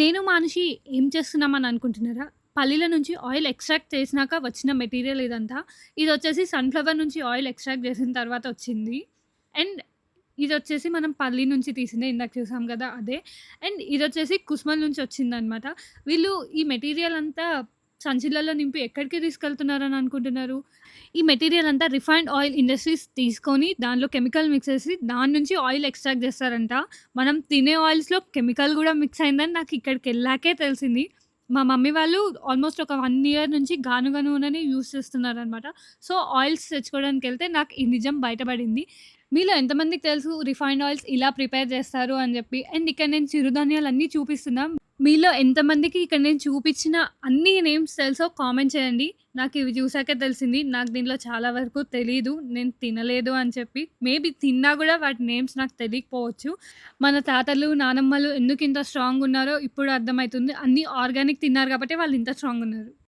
నేను మనిషి ఏం చేస్తున్నామని అనుకుంటున్నారా? పల్లీల నుంచి ఆయిల్ ఎక్స్ట్రాక్ట్ చేసినాక వచ్చిన మెటీరియల్ ఇదంతా. ఇది వచ్చేసి సన్‌ఫ్లవర్ నుంచి ఆయిల్ ఎక్స్ట్రాక్ట్ చేసిన తర్వాత వచ్చింది. అండ్ ఇది వచ్చేసి మనం పల్లి నుంచి తీసిందే ఇందాక చూసాం కదా అదే. అండ్ ఇదొచ్చేసి కుస్మల్ నుంచి వచ్చిందనమాట. వీళ్ళు ఈ మెటీరియల్ అంతా సంచులలో నింపి ఎక్కడికి తీసుకెళ్తున్నారని అనుకుంటున్నారు? ఈ మెటీరియల్ అంతా రిఫైన్డ్ ఆయిల్ ఇండస్ట్రీస్ తీసుకొని దానిలో కెమికల్ మిక్స్ చేసి దాని నుంచి ఆయిల్ ఎక్స్ట్రాక్ట్ చేస్తారంట. మనం తినే ఆయిల్స్‌లో కెమికల్ కూడా మిక్స్ అయిందని నాకు ఇక్కడికి వెళ్ళాకే తెలిసింది. మా మమ్మీ వాళ్ళు ఆల్మోస్ట్ ఒక వన్ ఇయర్ నుంచి గానుగ నూనెని యూజ్ చేస్తున్నారనమాట. సో, ఆయిల్స్ తెచ్చుకోవడానికి వెళ్తే నాకు ఈ నిజం బయటపడింది. మీలో ఎంతమందికి తెలుసు రిఫైన్డ్ ఆయిల్స్ ఇలా ప్రిపేర్ చేస్తారు అని చెప్పి అండ్ ఇక్కడ నేను చిరుధాన్యాలు అన్నీ చూపిస్తున్నాను మీలో ఎంతమందికి ఇక్కడ నేను చూపించిన అన్ని నేమ్స్ తెలుసో కామెంట్ చేయండి. నాకు ఇవి చూసాకే తెలిసింది. నాకు దీంట్లో చాలా వరకు తెలీదు. నేను తినలేదు అని చెప్పి. మేబీ తిన్నా కూడా వాటి నేమ్స్ నాకు తెలియకపోవచ్చు. మన తాతలు, నానమ్మలు ఎందుకు ఇంత స్ట్రాంగ్ ఉన్నారో ఇప్పుడు అర్థమవుతుంది అన్నీ ఆర్గానిక్ తిన్నారు కాబట్టి వాళ్ళు ఇంత స్ట్రాంగ్ ఉన్నారు